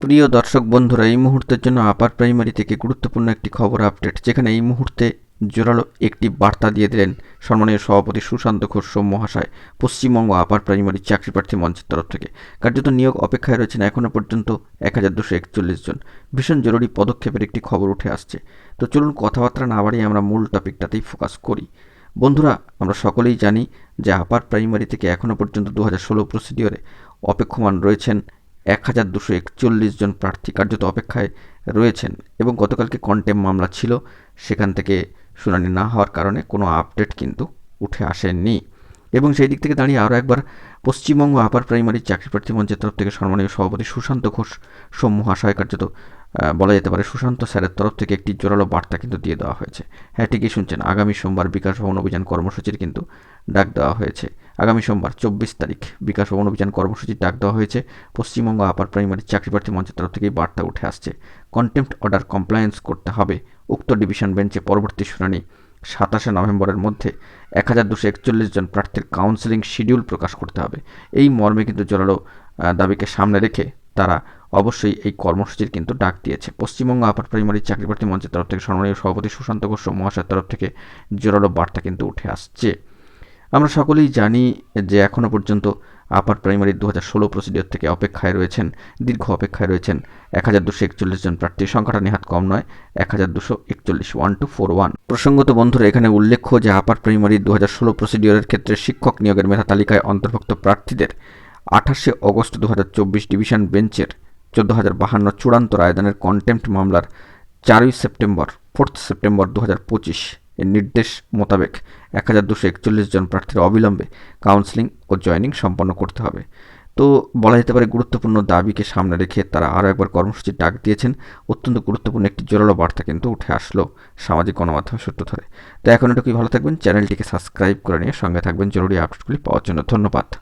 প্রিয় দর্শক বন্ধুরা, এই মুহূর্তের জন্য আপার প্রাইমারি থেকে গুরুত্বপূর্ণ একটি খবর আপডেট যেখানে এই মুহূর্তে জোরালো একটি বার্তা দিয়ে দিলেন সম্মানীয় সভাপতি সুশান্ত ঘোষ মহাশয় পশ্চিমবঙ্গ আপার প্রাইমারি চাকরি প্রার্থী মঞ্চের তরফ থেকে। কার্যত নিয়োগ অপেক্ষায় রয়েছেন এখনও পর্যন্ত এক হাজার দুশো একচল্লিশ জন। ভীষণ জরুরি পদক্ষেপের একটি খবর উঠে আসছে। তো চলুন কথাবার্তা না বাড়িয়ে আমরা মূল টপিকটাতেই ফোকাস করি। বন্ধুরা, আমরা সকলেই জানি যে আপার প্রাইমারি থেকে এখনও পর্যন্ত দু হাজার ষোলো প্রসিডিওরে অপেক্ষমান রয়েছেন এক হাজার দুশো একচল্লিশ জন প্রার্থী কার্যত অপেক্ষায় রয়েছেন এবং গতকালকে কন্টেম মামলা ছিল। সেখান থেকে শুনানি না হওয়ার কারণে কোনো আপডেট কিন্তু উঠে আসেনি। এবং সেই দিক থেকে দাঁড়িয়ে আরও একবার পশ্চিমবঙ্গ আপার প্রাইমারি চাকরি প্রার্থী মঞ্চের তরফ থেকে সম্মানীয় সভাপতি সুশান্ত ঘোষ সোম মহাশয় কার্যত বলা যেতে পারে সুশান্ত স্যারের তরফ থেকে একটি জোরালো বার্তা কিন্তু দিয়ে দেওয়া হয়েছে। হ্যাঁ ঠিকই শুনছেন, আগামী সোমবার বিকাশ ভবন অভিযান কর্মসূচির কিন্তু ডাক দেওয়া হয়েছে। আগামী সোমবার চব্বিশ তারিখ বিকাশ ভবন অভিযান কর্মসূচির ডাক দেওয়া হয়েছে। পশ্চিমবঙ্গ আপার প্রাইমারি চাকরি প্রার্থী মঞ্চের তরফ থেকেই বার্তা উঠে আসছে। কন্টেম্পট অর্ডার কমপ্লায়েন্স করতে হবে। উক্ত ডিভিশন বেঞ্চে পরবর্তী শুনানি সাতাশে নভেম্বরের মধ্যে। এক হাজার দুশো একচল্লিশ জন প্রার্থীর কাউন্সেলিং শিডিউল প্রকাশ করতে হবে। এই মর্মে কিন্তু জোরালো দাবিকে সামনে রেখে তারা অবশ্যই এই কর্মসূচির কিন্তু ডাক দিয়েছে। পশ্চিমবঙ্গ আপার প্রাইমারি চাকরি প্রার্থী মঞ্চের তরফ থেকে সম্মানীয় সভাপতি সুশান্ত ঘোষ মহাশয়ের তরফ থেকে জোরালো বার্তা কিন্তু উঠে আসছে। আমরা সকলেই জানি যে এখনও পর্যন্ত আপার প্রাইমারি দু হাজার ষোলো প্রসিডিওর থেকে অপেক্ষায় রয়েছেন, দীর্ঘ অপেক্ষায় রয়েছেন। এক হাজার দুশো একচল্লিশ জন প্রার্থীর সংখ্যাটা নেহাত কম নয় এক হাজার দুশো একচল্লিশ, ওয়ান টু ফোর ওয়ান। প্রসঙ্গত বন্ধুরা, এখানে উল্লেখ্য যে আপার প্রাইমারি দু হাজার ষোলো প্রসিডিওরের ক্ষেত্রে শিক্ষক নিয়োগের মেধা তালিকায় অন্তর্ভুক্ত প্রার্থীদের আঠাশে অগস্ট দু হাজার চব্বিশ ডিভিশন বেঞ্চের চোদ্দ হাজার বাহান্ন চূড়ান্ত রায়দানের কন্টেম্পট মামলার চারই সেপ্টেম্বর ফোর্থ সেপ্টেম্বর দু হাজার পঁচিশ। এর নির্দেশ মোতাবেক এক হাজার দুশো একচল্লিশ জন প্রার্থীর অবিলম্বে কাউন্সেলিং ও জয়নিং সম্পন্ন করতে হবে। তো বলা যেতে পারে গুরুত্বপূর্ণ দাবিকে সামনে রেখে তারা আরও একবার কর্মসূচির ডাক দিয়েছেন। অত্যন্ত গুরুত্বপূর্ণ একটি জোরালো বার্তা কিন্তু উঠে আসলো সামাজিক গণমাধ্যম সূত্র ধরে। তো এখন এটুকুই, ভালো থাকবেন, চ্যানেলটিকে সাবস্ক্রাইব করে নিয়ে সঙ্গে থাকবেন জরুরি আপডেটগুলি পাওয়ার জন্য। ধন্যবাদ।